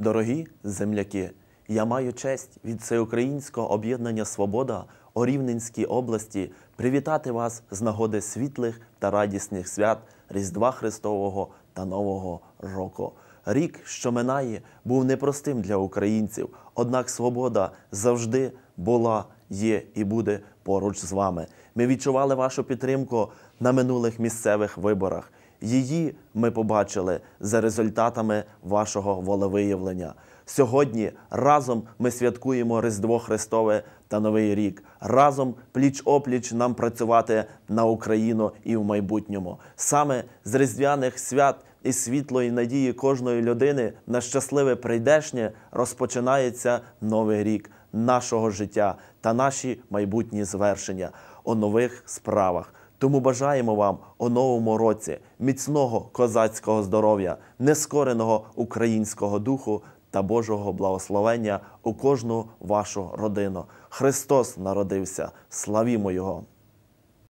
Дорогі земляки, я маю честь від Всеукраїнського об'єднання Свобода у Рівненській області привітати вас з нагоди світлих та радісних свят Різдва Христового та Нового року. Рік, що минає, був непростим для українців, однак свобода завжди була, є і буде поруч з вами. Ми відчували вашу підтримку на минулих місцевих виборах. Її ми побачили за результатами вашого волевиявлення. Сьогодні разом ми святкуємо Різдво Христове та Новий рік. Разом пліч опліч нам працювати на Україну і в майбутньому. Саме з різдвяних свят і світлої надії кожної людини на щасливе прийдешнє розпочинається новий рік нашого життя та наші майбутні звершення у нових справах. Тому бажаємо вам у новому році міцного козацького здоров'я, нескореного українського духу та Божого благословення у кожну вашу родину. Христос народився. Славімо Його!